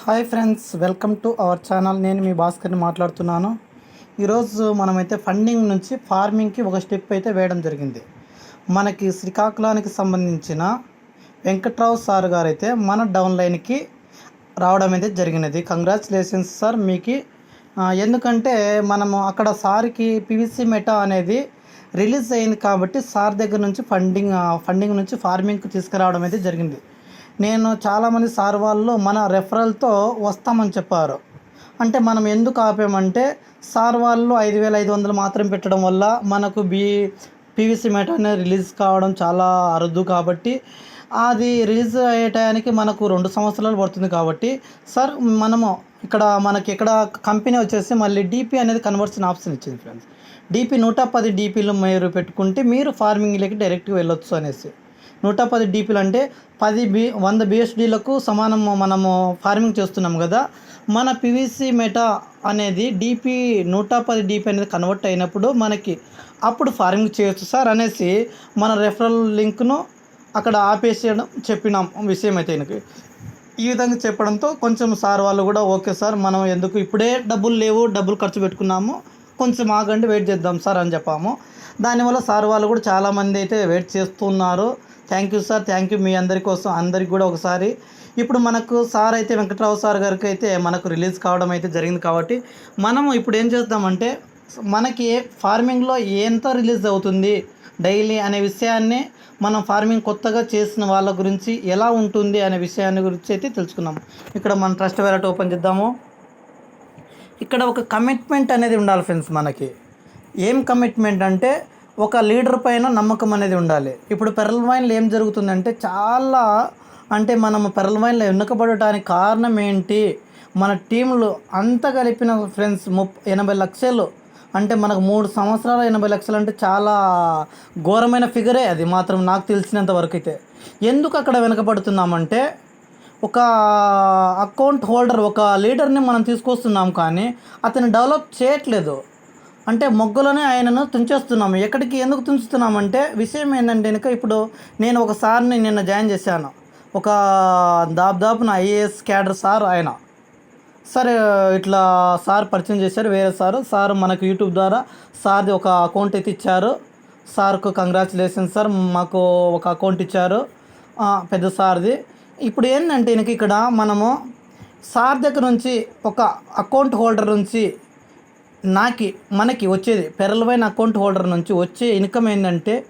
Hi friends welcome to our channel. నేను మీ భాస్కర్ని మాట్లాడుతున్నాను. ఈరోజు మనమైతే ఫండింగ్ నుంచి ఫార్మింగ్కి ఒక స్టెప్ అయితే వేయడం జరిగింది. మనకి శ్రీకాకుళానికి సంబంధించిన వెంకట్రావు సార్ గారు అయితే మన డౌన్ లైన్కి రావడం అయితే జరిగినది. కంగ్రాచులేషన్స్ సార్ మీకు. ఎందుకంటే మనము అక్కడ సార్కి పివిసి మెటా అనేది రిలీజ్ అయింది కాబట్టి సార్ దగ్గర నుంచి ఫండింగ్ ఫండింగ్ నుంచి ఫార్మింగ్కి తీసుకురావడం అయితే జరిగింది. నేను చాలామంది సార్ వాళ్ళు మన రెఫరల్తో వస్తామని చెప్పారు. అంటే మనం ఎందుకు ఆపామంటే సార్ వాళ్ళు ఐదు వేల ఐదు వందలు మాత్రం పెట్టడం వల్ల మనకు బీ పీవీసీ మెట అనేది రిలీజ్ కావడం చాలా అరుదు కాబట్టి అది రిలీజ్ అయ్యే టయానికి మనకు రెండు సంవత్సరాలు పడుతుంది కాబట్టి సార్ మనము ఇక్కడ మనకి ఇక్కడ కంపెనీ వచ్చేసి మళ్ళీ డీపీ అనేది కన్వర్షన్ ఆప్షన్ ఇచ్చింది ఫ్రెండ్స్ డీపీ నూట పది డీపీలు మీరు పెట్టుకుంటే మీరు ఫార్మింగ్లోకి డైరెక్ట్గా వెళ్ళొచ్చు అనేసి. నూట పది డీపీలు అంటే పది బి వంద బిఎస్డీలకు సమానము మనము ఫార్మింగ్ చేస్తున్నాం కదా. మన పివిసి మెటా అనేది డీపీ నూట పది డీపీ అనేది కన్వర్ట్ అయినప్పుడు మనకి అప్పుడు ఫార్మింగ్ చేయొచ్చు సార్ అనేసి మన రెఫరల్ లింక్ను అక్కడ ఆపేసేయడం చెప్పినాం విషయం అయితే ఈయనకి. ఈ విధంగా చెప్పడంతో కొంచెం సార్ వాళ్ళు కూడా ఓకే సార్ మనం ఎందుకు ఇప్పుడే డబ్బులు లేవు డబ్బులు ఖర్చు పెట్టుకున్నాము కొంచెం ఆగండి వెయిట్ చేద్దాం సార్ అని చెప్పాము. దానివల్ల సార్ వాళ్ళు కూడా చాలామంది అయితే వెయిట్ చేస్తున్నారు. Thank you sir thank you మీ అందరి కోసం అందరికి కూడా ఒకసారి. ఇప్పుడు మనకు సార్ అయితే వెంకట్రావు సార్ గారికి అయితే మనకు రిలీజ్ కావడం అయితే జరిగింది కాబట్టి మనము ఇప్పుడు ఏం చేద్దామంటే మనకి ఫార్మింగ్లో ఎంత రిలీజ్ అవుతుంది డైలీ అనే విషయాన్ని మనం ఫార్మింగ్ కొత్తగా చేసిన వాళ్ళ గురించి ఎలా ఉంటుంది అనే విషయాన్ని గురించి అయితే తెలుసుకుందాం. ఇక్కడ మనం ట్రస్ట్ వ్యాలెట్ ఓపెన్ చేద్దాము. ఇక్కడ ఒక కమిట్మెంట్ అనేది ఉండాలి ఫ్రెండ్స్ మనకి. ఏం కమిట్మెంట్ అంటే ఒక లీడర్ పైన నమ్మకం అనేది ఉండాలి. ఇప్పుడు పెరల్ వైన్లో ఏం జరుగుతుందంటే చాలా అంటే మనము పెరల్ వైన్లో వెనుకబడటానికి కారణం ఏంటి? మన టీంలు అంత కలిపిన ఫ్రెండ్స్ ముప్ ఎనభై లక్షలు అంటే మనకు మూడు సంవత్సరాల ఎనభై లక్షలు అంటే చాలా ఘోరమైన ఫిగరే అది మాత్రం నాకు తెలిసినంత వరకు అయితే ఎందుకు అక్కడ వెనకబడుతున్నామంటే ఒక అకౌంట్ హోల్డర్ ఒక లీడర్ని మనం తీసుకొస్తున్నాం కానీ అతను డెవలప్ చేయట్లేదు. అంటే మొగ్గలోనే ఆయనను తుంచేస్తున్నాము. ఎక్కడికి ఎందుకు తుంచుతున్నామంటే విషయం ఏంటంటే కనుక ఇప్పుడు నేను ఒక సార్ని నిన్న జాయిన్ చేశాను. ఒక దాదాపు నా ఐఏఎస్ క్యాడర్ సార్ ఆయన. సరే ఇట్లా సార్ పరిచయం చేశారు వేరే సారు. సార్ మనకు యూట్యూబ్ ద్వారా సార్ది ఒక అకౌంట్ అయితే ఇచ్చారు. సార్కు కంగ్రాచులేషన్ సార్ మాకు ఒక అకౌంట్ ఇచ్చారు. పెద్ద సార్ది. ఇప్పుడు ఏంటంటే ఈయనకి ఇక్కడ మనము సార్ దగ్గర నుంచి ఒక అకౌంట్ హోల్డర్ నుంచి నాకి మనకి వచ్చేది పెరలవైన అకౌంట్ హోల్డర్ నుంచి వచ్చే ఇన్కమ్ ఏంటంటే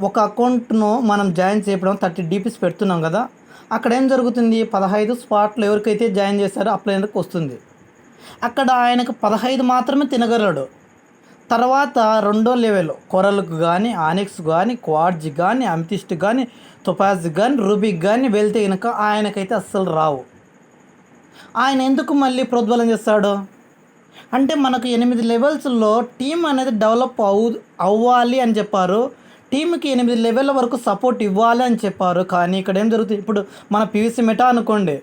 ఒక అకౌంట్ను మనం జాయిన్ చేయడం థర్టీ డీపీస్ పెడుతున్నాం కదా అక్కడ ఏం జరుగుతుంది? పదహైదు స్పాట్లు ఎవరికైతే జాయిన్ చేశారో అప్లైనర్కి వస్తుంది. అక్కడ ఆయనకు పదహైదు మాత్రమే తినగలడు. తర్వాత రెండో లెవెల్ కొరలకు కానీ ఆనిక్స్ కానీ క్వాడ్జ్ కానీ అమితిస్ట్ కానీ తుపాజ్ కానీ రూబిక్ కానీ వెళ్తే కనుక ఆయనకైతే అస్సలు రావు. ఆయన ఎందుకు మళ్ళీ ప్రోద్బలం చేస్తాడు? అంటే మనకు ఎనిమిది లెవెల్స్లో టీం అనేది డెవలప్ అవు అవ్వాలి అని చెప్పారు. టీంకి ఎనిమిది లెవెల్ వరకు సపోర్ట్ ఇవ్వాలి అని చెప్పారు. కానీ ఇక్కడ ఏం జరుగుతుంది? ఇప్పుడు మన పీవీసీ మెటా అనుకోండి.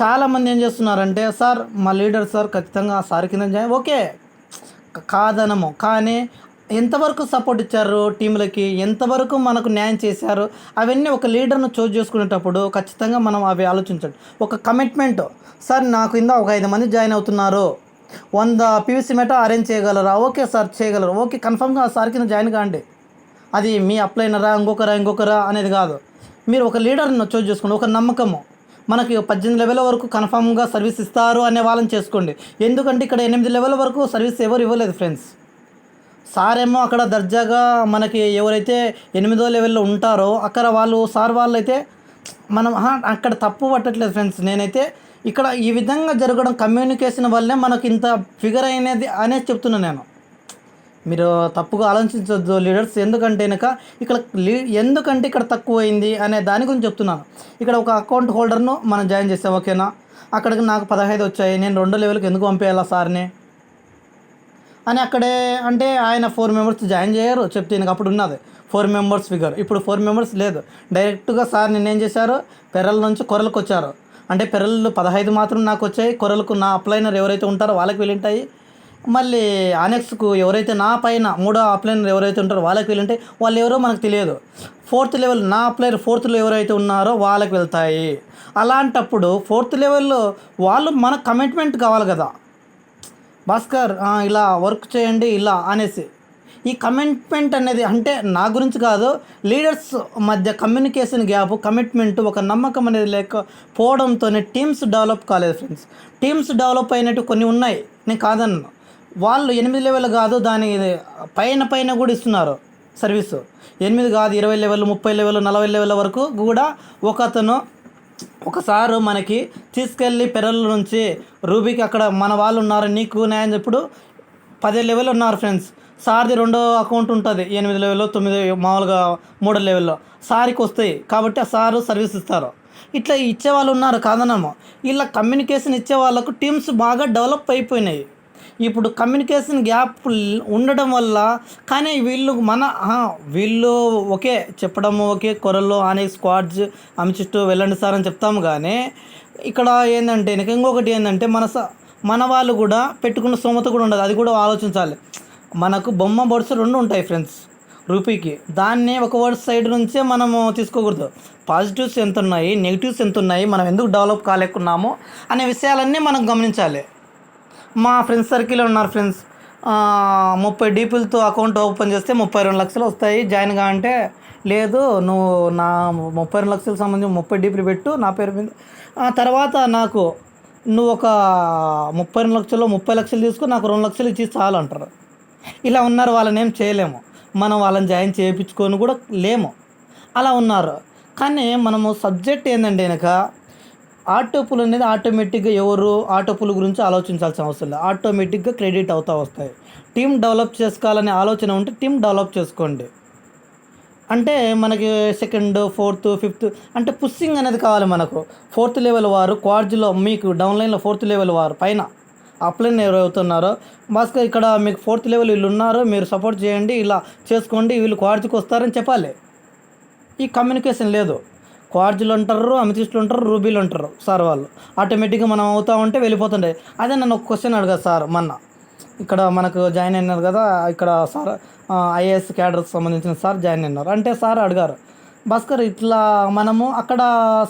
చాలామంది ఏం చేస్తున్నారంటే సార్ మా లీడర్ సార్ ఖచ్చితంగా ఆ సార్ కింద జాయిన్ ఓకే కాదనము. కానీ ఎంతవరకు సపోర్ట్ ఇచ్చారు టీంలకి ఎంతవరకు మనకు న్యాయం చేశారు? అవన్నీ ఒక లీడర్ను చూజ్ చేసుకునేటప్పుడు ఖచ్చితంగా మనం అవి ఆలోచించండి. ఒక కమిట్మెంట్. సార్ నాకు కింద ఒక ఐదు మంది జాయిన్ అవుతున్నారు. వంద పీవీసీ మెట అరేంజ్ చేయగలరా? ఓకే సార్ చేయగలరు. ఓకే కన్ఫర్మ్గా సార్ కింద జాయిన్ కాండి. అది మీ అప్లైనరా ఇంకొకరా ఇంకొకరా అనేది కాదు. మీరు ఒక లీడర్ని చూజ్ చేసుకోండి ఒక నమ్మకము. మనకి పద్దెనిమిది లెవెల్ వరకు కన్ఫామ్గా సర్వీస్ ఇస్తారు అనే వాళ్ళని చేసుకోండి. ఎందుకంటే ఇక్కడ ఎనిమిది లెవెల్ వరకు సర్వీస్ ఎవరు ఇవ్వలేదు ఫ్రెండ్స్ సార్ ఏమో అక్కడ దర్జాగా మనకి ఎవరైతే ఎనిమిదో లెవెల్లో ఉంటారో అక్కడ వాళ్ళు సార్ వాళ్ళు అయితే మనం అక్కడ తప్పు పట్టట్లేదు ఫ్రెండ్స్ నేనైతే ఇక్కడ ఈ విధంగా జరగడం కమ్యూనికేషన్ వల్లే మనకి ఇంత ఫిగర్ అయినది అనేది చెప్తున్నాను నేను. మీరు తప్పుగా ఆలోచించద్దు లీడర్స్ ఎందుకంటే కనుక ఇక్కడ లీ ఎందుకంటే ఇక్కడ తక్కువ అయింది అనే దాని గురించి చెప్తున్నాను ఇక్కడ ఒక అకౌంట్ హోల్డర్ను మనం జాయిన్ చేసాం ఓకేనా అక్కడికి నాకు పదహైదు వచ్చాయి. నేను రెండో లెవెల్కి ఎందుకు పంపేయాలా సార్ని? అని అక్కడే అంటే ఆయన ఫోర్ మెంబర్స్ జాయిన్ చేయరు చెప్తే నాకు అప్పుడు ఉన్నది. Four members figure. ఇప్పుడు ఫోర్ మెంబర్స్ లేదు. డైరెక్ట్గా సార్ నిన్న ఏం చేశారు? పెరల నుంచి కొరలకు వచ్చారు. అంటే పెరళ్ళు పదహైదు మాత్రం నాకు వచ్చాయి. కొరలకు నా అప్లైనర్ ఎవరైతే ఉంటారో వాళ్ళకి వెళ్ళింటాయి. మళ్ళీ ఆనెక్స్కు ఎవరైతే నా పైన మూడో అప్లైనర్ ఎవరైతే ఉంటారో వాళ్ళకి వెళ్ళుంటే వాళ్ళు ఎవరో మనకు తెలియదు. ఫోర్త్ లెవెల్ నా అప్లైనర్ ఫోర్త్లో ఎవరైతే ఉన్నారో వాళ్ళకి వెళ్తాయి. అలాంటప్పుడు ఫోర్త్ లెవెల్లో వాళ్ళు మన కమిట్మెంట్ కావాలి కదా. భాస్కర్ ఇలా వర్క్ చేయండి ఇలా అనేసి. ఈ కమిట్మెంట్ అనేది అంటే నా గురించి కాదు లీడర్స్ మధ్య కమ్యూనికేషన్ గ్యాప్ కమిట్మెంట్ ఒక నమ్మకం అనేది లేకపోవడంతోనే టీమ్స్ డెవలప్ కాలేదు ఫ్రెండ్స్ టీమ్స్ డెవలప్ అయినట్టు కొన్ని ఉన్నాయి నేను కాదన్నా. వాళ్ళు ఎనిమిది లెవెల్ కాదు దాని పైన పైన కూడా ఇస్తున్నారు సర్వీసు ఎనిమిది కాదు ఇరవై లెవెల్ ముప్పై లెవెల్ నలభై లెవెల్ వరకు కూడా ఒక అతను ఒకసారి మనకి తీసుకెళ్ళి పెరల నుంచి రూబీకి అక్కడ మన వాళ్ళు ఉన్నారు నీకు న్యాయం చెప్పుడు పది లెవెల్ ఉన్నారు ఫ్రెండ్స్ సార్ది రెండో అకౌంట్ ఉంటుంది. ఎనిమిది లెవెల్లో తొమ్మిది మామూలుగా మూడో లెవెల్లో సార్కి వస్తాయి. కాబట్టి ఆ సారు సర్వీస్ ఇస్తారు. ఇట్లా ఇచ్చే వాళ్ళు ఉన్నారు కాదనమ్మా. ఇలా కమ్యూనికేషన్ ఇచ్చే వాళ్ళకు టీమ్స్ బాగా డెవలప్ అయిపోయినాయి. ఇప్పుడు కమ్యూనికేషన్ గ్యాప్ ఉండడం వల్ల కానీ వీళ్ళు మన వీళ్ళు ఒకే చెప్పడము ఒకే కొరల్లో అనే స్క్వాడ్స్ అమిచిట్టు వెళ్ళండి సార్ అని చెప్తాము కానీ ఇక్కడ ఏంటంటే ఇంకొకటి ఏంటంటే మన స- మన వాళ్ళు కూడా పెట్టుకున్న స్తోమత కూడా ఉండదు. అది కూడా ఆలోచించాలి. మనకు బొమ్మ బొడ్స్ రెండు ఉంటాయి ఫ్రెండ్స్ రూపీకి. దాన్ని ఒక వర్డ్ సైడ్ నుంచే మనము తీసుకోకూడదు. పాజిటివ్స్ ఎంత ఉన్నాయి నెగిటివ్స్ ఎంత ఉన్నాయి మనం ఎందుకు డెవలప్ కాలేకున్నాము అనే విషయాలన్నీ మనం గమనించాలి. మా ఫ్రెండ్స్ సర్కిల్ ఉన్నారు ఫ్రెండ్స్ ముప్పై డీపీలతో అకౌంట్ ఓపెన్ చేస్తే ముప్పై రెండు లక్షలు వస్తాయి. జాయిన్గా అంటే లేదు నువ్వు నా ముప్పై రెండు లక్షలకు సంబంధించి ముప్పై డీపీలు పెట్టు నా పేరు మీద. ఆ తర్వాత నాకు నువ్వు ఒక ముప్పై రెండు లక్షలు ముప్పై లక్షలు తీసుకుని నాకు రెండు లక్షలు ఇచ్చి చాలు అంటారు ఇలా ఉన్నారు వాళ్ళని ఏం చేయలేము. మనం వాళ్ళని జాయిన్ చేయించుకొని కూడా లేము. అలా ఉన్నారు. కానీ మనము సబ్జెక్ట్ ఏంటంటే వెనక? ఆటోపులు అనేది ఆటోమేటిక్గా ఎవరు ఆటోపుల గురించి ఆలోచించాల్సిన అవసరం లేదు. ఆటోమేటిక్గా క్రెడిట్ అవుతా వస్తాయి. టీం డెవలప్ చేసుకోవాలనే ఆలోచన ఉంటే టీం డెవలప్ చేసుకోండి. అంటే మనకి సెకండ్ ఫోర్త్ ఫిఫ్త్ అంటే పుస్సింగ్ అనేది కావాలి మనకు. ఫోర్త్ లెవెల్ వారు క్వార్జ్లో మీకు డౌన్లైన్లో ఫోర్త్ లెవెల్ వారు పైన. అప్లైన్ ఎవరవుతున్నారో భాస్కర్ ఇక్కడ మీకు ఫోర్త్ లెవెల్ వీళ్ళు ఉన్నారు మీరు సపోర్ట్ చేయండి ఇలా చేసుకోండి వీళ్ళు క్వార్జ్కి వస్తారని చెప్పాలి. ఈ కమ్యూనికేషన్ లేదు. క్వార్జులు అంటారు అమితిస్టులు ఉంటారు రూబీలు ఉంటారు సార్ వాళ్ళు. ఆటోమేటిక్గా మనం అవుతా ఉంటే వెళ్ళిపోతుండే. అదే నన్ను ఒక క్వశ్చన్ అడగదు సార్ మొన్న. ఇక్కడ మనకు జాయిన్ అయినారు కదా ఇక్కడ సార్ ఐఏఎస్ క్యాడర్కి సంబంధించిన సార్ జాయిన్ అయినారు. అంటే సార్ అడిగారు భాస్కర్ ఇట్లా మనము అక్కడ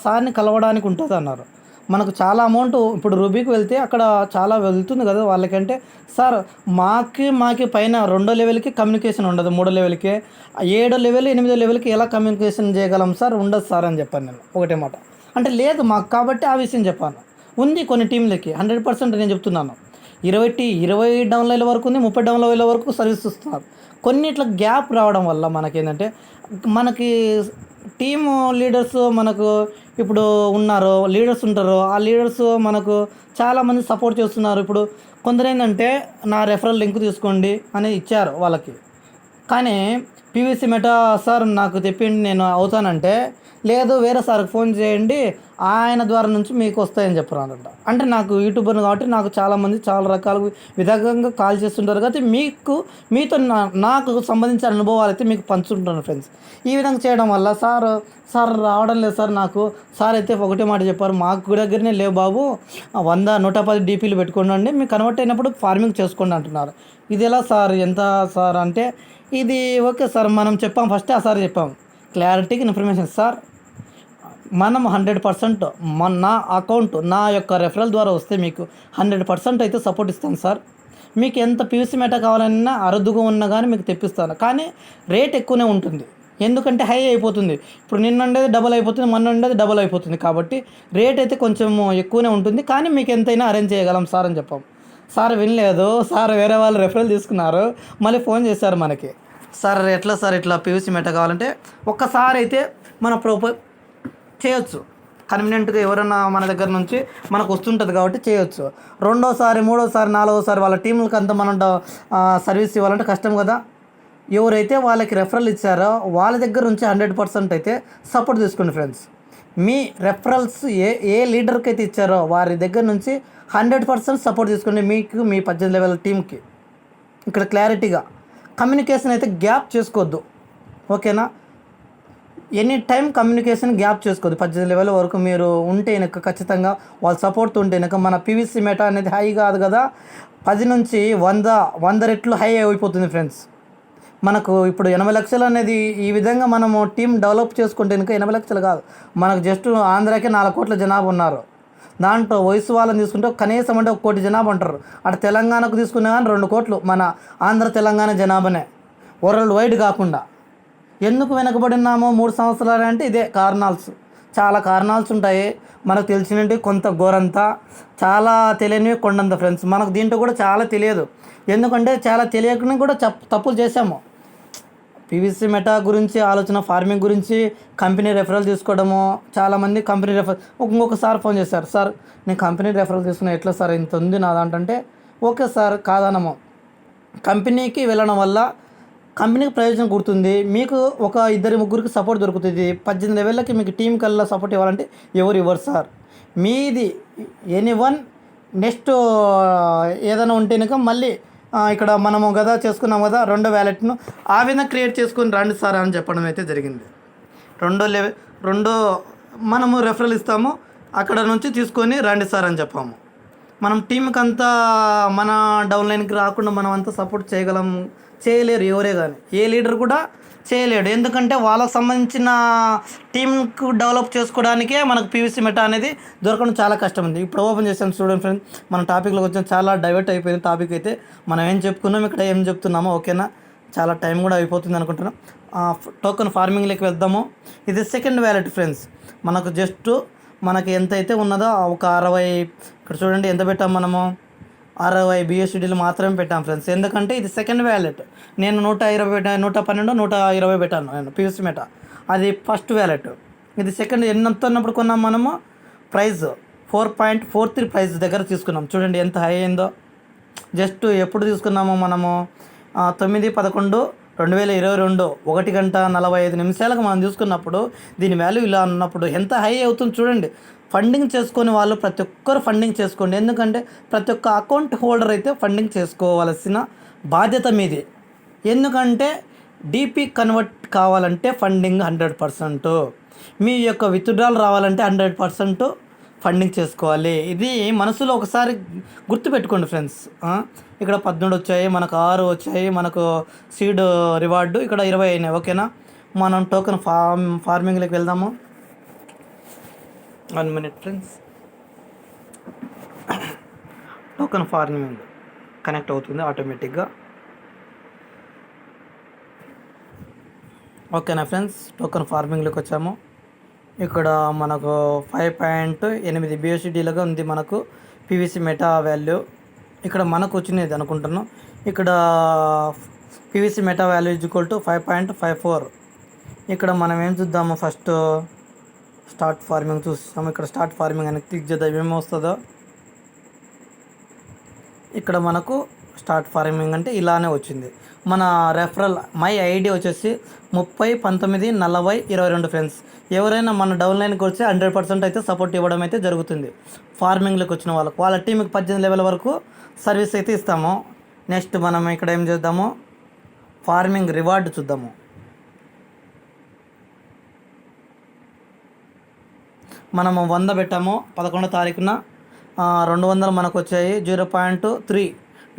సార్ని కలవడానికి ఉంటుంది అన్నారు మనకు చాలా అమౌంట్ ఇప్పుడు రూబీకి వెళ్తే అక్కడ చాలా వెళ్తుంది కదా వాళ్ళకంటే. సార్ మాకి మాకి పైన రెండో లెవెల్కి కమ్యూనికేషన్ ఉండదు మూడో లెవెల్కి ఏడో లెవెల్ ఎనిమిదో లెవెల్కి ఎలా కమ్యూనికేషన్ చేయగలం సార్ ఉండదు సార్ అని చెప్పాను నేను ఒకటే మాట. అంటే లేదు మాకు కాబట్టి ఆ విషయం చెప్పాను. ఉంది కొన్ని టీంలకి హండ్రెడ్ పర్సెంట్ నేను చెప్తున్నాను. ఇరవై టీ ఇరవై డౌన్లైన్ల వరకు ఉంది ముప్పై డౌన్లైన్ల వరకు సర్వీస్ ఇస్తున్నారు. కొన్నిట్ల గ్యాప్ రావడం వల్ల మనకేంటంటే మనకి టీమ్ లీడర్స్ మనకు ఇప్పుడు ఉన్నారు లీడర్స్ ఉంటారు ఆ లీడర్స్ మనకు చాలామంది సపోర్ట్ చేస్తున్నారు. ఇప్పుడు కొందరు ఏంటంటే నా రెఫరల్ లింక్ తీసుకోండి అని ఇచ్చారు వాళ్ళకి. కానీ పీవీసీ మెటా సార్ నాకు తెప్పిండి నేను అవుతానంటే లేదు వేరే సార్కి ఫోన్ చేయండి ఆయన ద్వారా నుంచి మీకు వస్తాయని చెప్పారంట అంటే నాకు యూట్యూబర్ని కాబట్టి నాకు చాలామంది చాలా రకాల విధంగా కాల్ చేస్తుంటారు కాబట్టి మీకు మీతో నా- నాకు సంబంధించిన అనుభవాలు అయితే మీకు పంచుకుంటాను ఫ్రెండ్స్. ఈ విధంగా చేయడం వల్ల సార్ సార్ రావడం లేదు సార్ నాకు. సార్ అయితే ఒకటే మాట చెప్పారు మాకు దగ్గరనే లేవు బాబు. వంద నూట పది డీపీలు పెట్టుకోండి మీకు కన్వర్ట్ అయినప్పుడు ఫార్మింగ్ చేసుకోండి అంటున్నారు. ఇది ఎలా సార్ ఎంత సార్ అంటే ఇది ఓకే సార్ మనం చెప్పాం ఫస్ట్ ఆ సార్ చెప్పాం. క్లారిటీకి ఇన్ఫర్మేషన్ సార్. మనం హండ్రెడ్ పర్సెంట్ మన నా అకౌంట్ నా యొక్క రెఫరల్ ద్వారా వస్తే మీకు హండ్రెడ్ పర్సెంట్ అయితే సపోర్ట్ ఇస్తాను సార్. మీకు ఎంత పీవీసీ మెట కావాలన్నా అరుదుగా ఉన్నా కానీ మీకు తెప్పిస్తాను. కానీ రేట్ ఎక్కువనే ఉంటుంది. ఎందుకంటే హై అయిపోతుంది. ఇప్పుడు నిన్న ఉండేది డబల్ అయిపోతుంది మొన్న ఉండేది డబల్ అయిపోతుంది కాబట్టి రేట్ అయితే కొంచెం ఎక్కువనే ఉంటుంది. కానీ మీకు ఎంతైనా అరేంజ్ చేయగలం సార్ అని చెప్పాం. సార్ వినలేదు. సార్ వేరే వాళ్ళు రెఫరల్ తీసుకున్నారు. మళ్ళీ ఫోన్ చేశారు మనకి. సార్ ఎట్లా సార్ ఇట్లా పీవీసీ మెట కావాలంటే ఒక్కసారి అయితే మన ప్రొపో చేయొచ్చు. కన్వీనియంట్గా ఎవరైనా మన దగ్గర నుంచి మనకు వస్తుంటుంది కాబట్టి చేయొచ్చు. రెండోసారి మూడోసారి నాలుగోసారి వాళ్ళ టీంలకు అంతా మనం సర్వీస్ ఇవ్వాలంటే కష్టం కదా. ఎవరైతే వాళ్ళకి రెఫరల్ ఇచ్చారో వాళ్ళ దగ్గర నుంచి హండ్రెడ్ పర్సెంట్ అయితే సపోర్ట్ తీసుకోండి ఫ్రెండ్స్ మీ రెఫరల్స్ ఏ ఏ లీడర్కి అయితే ఇచ్చారో వారి దగ్గర నుంచి హండ్రెడ్ పర్సెంట్ సపోర్ట్ తీసుకోండి మీకు మీ పద్దెనిమిది లెవెల్ టీంకి ఇక్కడ క్లారిటీగా కమ్యూనికేషన్ అయితే గ్యాప్ చేసుకోవద్దు. ఓకేనా? ఎనీ టైం కమ్యూనికేషన్ గ్యాప్ చేసుకోదు. పద్దెనిమిది లెవెల్ వరకు మీరు ఉంటే కనుక ఖచ్చితంగా వాళ్ళ సపోర్ట్ ఉంటే కనుక మన పీవీసీ మెటా అనేది హై కాదు కదా. పది నుంచి వంద వంద రెట్లు హై అయిపోతుంది ఫ్రెండ్స్ మనకు ఇప్పుడు ఎనభై లక్షలు అనేది ఈ విధంగా మనము టీం డెవలప్ చేసుకుంటే కనుక ఎనభై లక్షలు కాదు. మనకు జస్ట్ ఆంధ్రాకే నాలుగు కోట్ల జనాభా ఉన్నారు. దాంట్లో వయసు వాళ్ళని తీసుకుంటే కనీసం అంటే ఒక కోటి జనాభా అంటారు అటు తెలంగాణకు తీసుకున్నా కానీ రెండు కోట్లు మన ఆంధ్ర తెలంగాణ జనాభానే. వరల్డ్ వైడ్ కాకుండా. ఎందుకు వెనకబడినామో మూడు సంవత్సరాలు అంటే ఇదే కారణాలు చాలా కారణాలు ఉంటాయి. మనకు తెలిసినట్టు కొంత గోరంత చాలా తెలియనివి కొండంత ఫ్రెండ్స్ మనకు దీంట్లో కూడా చాలా తెలియదు. ఎందుకంటే చాలా తెలియకుండా కూడా చప్ తప్పులు చేసాము పీవీసీ మెటా గురించి ఆలోచన ఫార్మింగ్ గురించి కంపెనీ రెఫరల్ తీసుకోవడము చాలామంది కంపెనీ రెఫర్ ఇంకొకసారి ఫోన్ చేశారు. సార్ నేను కంపెనీ రెఫరల్ తీసుకున్నా ఎట్లా సార్ ఇంత ఉంది నా దాంట్లో ఓకే సార్ కాదనము. కంపెనీకి వెళ్ళడం వల్ల కంపెనీకి ప్రయోజనం కుడుతుంది. మీకు ఒక ఇద్దరు ముగ్గురికి సపోర్ట్ దొరుకుతుంది. పద్దెనిమిది లెవెల్కి మీకు టీం కల్లా సపోర్ట్ ఇవ్వాలంటే ఎవరు ఇవ్వరు సార్ మీది ఎనీ వన్ నెక్స్ట్ ఏదైనా ఉంటే కనుక మళ్ళీ ఇక్కడ మనము కదా చేసుకున్నాం కదా రెండో వ్యాలెట్ను ఆ విధంగా క్రియేట్ చేసుకుని రండి సార్ అని చెప్పడం అయితే జరిగింది. రెండో లెవెల్ రెండో మనము రెఫరల్ ఇస్తాము. అక్కడ నుంచి తీసుకొని రండి సార్ అని చెప్పాము. మనం టీంకి అంతా మన డౌన్లైన్కి రాకుండా మనం అంతా సపోర్ట్ చేయగలం చేయలేరు ఎవరే కానీ ఏ లీడర్ కూడా చేయలేడు. ఎందుకంటే వాళ్ళకి సంబంధించిన టీంకు డెవలప్ చేసుకోవడానికే మనకు పీవీసీ మెటా అనేది దొరకడం చాలా కష్టం ఉంది ఇప్పుడు ఓపెన్ చేసాం స్టూడెంట్ ఫ్రెండ్ మన టాపిక్లో వచ్చాం చాలా డైవర్ట్ అయిపోయింది టాపిక్ అయితే మనం ఏం చెప్పుకున్నాం ఇక్కడ ఏం చెప్తున్నామో ఓకేనా? చాలా టైం కూడా అయిపోతుంది అనుకుంటున్నాం. టోకెన్ ఫార్మింగ్లోకి వెళ్దాము. ఇది సెకండ్ వ్యాలెట్ ఫ్రెండ్స్. మనకు జస్ట్ మనకి ఎంత అయితే ఉన్నదో ఒక అరవై ఇక్కడ చూడండి ఎంత పెట్టాం మనము? అరవై బిఎస్డీలు మాత్రమే పెట్టాం ఫ్రెండ్స్. ఎందుకంటే ఇది సెకండ్ వ్యాలెట్ నేను నూట ఇరవై పెట్టా నూట పన్నెండు నూట ఇరవై పెట్టాను నేను పియూసీ మెట అది ఫస్ట్ వ్యాలెట్ ఇది సెకండ్ ఎంత ఉన్నప్పుడు కొన్నాం మనము? Price four point four three price దగ్గర తీసుకున్నాం. చూడండి ఎంత హై అయిందో. జస్ట్ ఎప్పుడు తీసుకున్నామో మనము? తొమ్మిది పదకొండు రెండు వేల ఇరవై రెండు ఒకటి గంట నలభై ఐదు నిమిషాలకు మనం చూసుకున్నప్పుడు దీని వాల్యూ ఇలా ఉన్నప్పుడు ఎంత హై అవుతుంది చూడండి. ఫండింగ్ చేసుకునే వాళ్ళు ప్రతి ఒక్కరు ఫండింగ్ చేసుకోండి. ఎందుకంటే ప్రతి ఒక్క అకౌంట్ హోల్డర్ అయితే ఫండింగ్ చేసుకోవాల్సిన బాధ్యత మీది. ఎందుకంటే డీపీ కన్వర్ట్ కావాలంటే ఫండింగ్ హండ్రెడ్ పర్సెంట్. మీ యొక్క విత్డ్రాల్ రావాలంటే హండ్రెడ్ పర్సెంట్. ఫండింగ్ చేసుకోవాలి ఇది మనసులో ఒకసారి గుర్తుపెట్టుకోండి ఫ్రెండ్స్. ఇక్కడ పద్నాలుగు వచ్చాయి మనకు ఆరు వచ్చాయి మనకు సీడ్ రివార్డు ఇక్కడ ఇరవై అయినాయి. ఓకేనా? మనం టోకెన్ ఫార్మ్ ఫార్మింగ్లోకి వెళ్దాము. One minute friends. Token farming connect అవుతుంది ఆటోమేటిక్గా. ఓకేనా ఫ్రెండ్స్? టోకెన్ ఫార్మింగ్లోకి వచ్చాము. ఇక్కడ మనకు ఫైవ్ పాయింట్ ఎనిమిది బిఎస్డీలుగా ఉంది మనకు పీవీసీ మెటా వాల్యూ ఇక్కడ మనకు వచ్చినది అనుకుంటున్నాం. ఇక్కడ PVC meta value equal to five point five four ఇక్కడ మనం ఏం చూద్దాము? ఫస్ట్ స్టార్ట్ ఫార్మింగ్ చూస్తాము. ఇక్కడ స్టార్ట్ ఫార్మింగ్ అని క్లిక్ చేద్దాం. ఏమి వస్తుందో. ఇక్కడ మనకు స్టార్ట్ ఫార్మింగ్ అంటే ఇలానే వచ్చింది. మన రెఫరల్ మై ఐడి వచ్చేసి ముప్పై పంతొమ్మిది నలభై ఇరవై రెండు ఫ్రెండ్స్ ఎవరైనా మన డౌన్లైన్కి వచ్చి హండ్రెడ్ పర్సెంట్ అయితే సపోర్ట్ ఇవ్వడం అయితే జరుగుతుంది. ఫార్మింగ్లోకి వచ్చిన వాళ్ళకు. వాళ్ళ టీంకి పద్దెనిమిది లెవెల్ వరకు సర్వీస్ అయితే ఇస్తాము. నెక్స్ట్ మనం ఇక్కడ ఏం చేద్దాము? ఫార్మింగ్ రివార్డ్ చూద్దాము. మనము వంద పెట్టాము పదకొండో తారీఖున. రెండు వందలు మనకు వచ్చాయి. Zero point three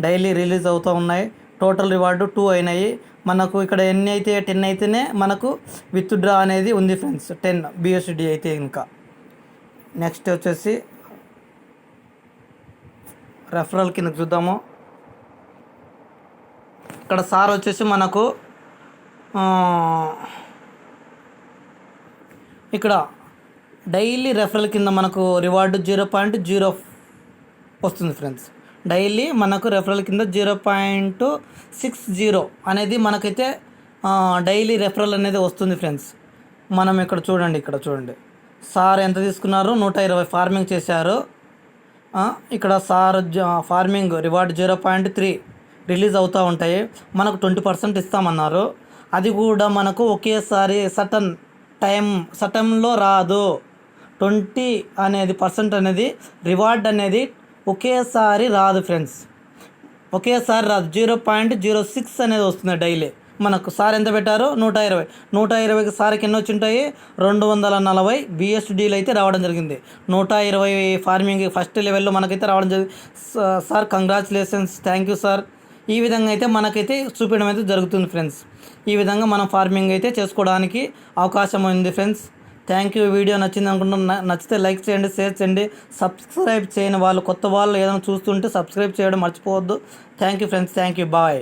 daily release అవుతూ ఉన్నాయి. టోటల్ రివార్డు టూ అయినాయి. మనకు ఇక్కడ ఎన్ని అయితే టెన్ అయితేనే మనకు విత్ డ్రా అనేది ఉంది ఫ్రెండ్స్. టెన్ బిఎస్డి అయితే ఇంకా. నెక్స్ట్ వచ్చేసి రెఫరల్ కింద చూద్దాము. ఇక్కడ సార్ వచ్చేసి మనకు ఇక్కడ డైలీ రెఫరల్ కింద మనకు రివార్డు జీరో పాయింట్ జీరో వస్తుంది ఫ్రెండ్స్. డైలీ మనకు రెఫరల్ కింద జీరో పాయింట్ సిక్స్ జీరో అనేది మనకైతే డైలీ రెఫరల్ అనేది వస్తుంది ఫ్రెండ్స్ మనం ఇక్కడ చూడండి ఇక్కడ చూడండి. సార్ ఎంత తీసుకున్నారు? నూట ఇరవై ఫార్మింగ్ చేశారు. ఇక్కడ sir farming reward zero point three release అవుతూ ఉంటాయి. మనకు ట్వంటీ పర్సెంట్ ఇస్తామన్నారు. అది కూడా మనకు ఒకేసారి సటన్ టైం సటన్లో రాదు. ట్వంటీ అనేది పర్సెంట్ అనేది రివార్డ్ అనేది ఒకేసారి రాదు ఫ్రెండ్స్. ఒకేసారి రాదు. జీరో పాయింట్ జీరో సిక్స్ అనేది వస్తుంది డైలీ. మనకు సార్ ఎంత పెట్టారు? నూట ఇరవై. నూట ఇరవైకి సార్కి ఎన్ని వచ్చి ఉంటాయి రెండు వందల నలభై బిఎస్డీలు అయితే రావడం జరిగింది. నూట ఇరవై ఫార్మింగ్ ఫస్ట్ లెవెల్లో మనకైతే రావడం జరిగింది. Sir congratulations thank you sir ఈ విధంగా అయితే మనకైతే చూపించడం అయితే జరుగుతుంది ఫ్రెండ్స్ ఈ విధంగా మనం ఫార్మింగ్ అయితే చేసుకోవడానికి అవకాశం ఉంది ఫ్రెండ్స్ థ్యాంక్ యూ వీడియో నచ్చింది అనుకుంటున్నా. నచ్చితే లైక్ చేయండి షేర్ చేయండి. సబ్స్క్రైబ్ చేయని వాళ్ళు కొత్త వాళ్ళు ఏదైనా చూస్తుంటే సబ్స్క్రైబ్ చేయడం మర్చిపోవద్దు. Thank you friends thank you bye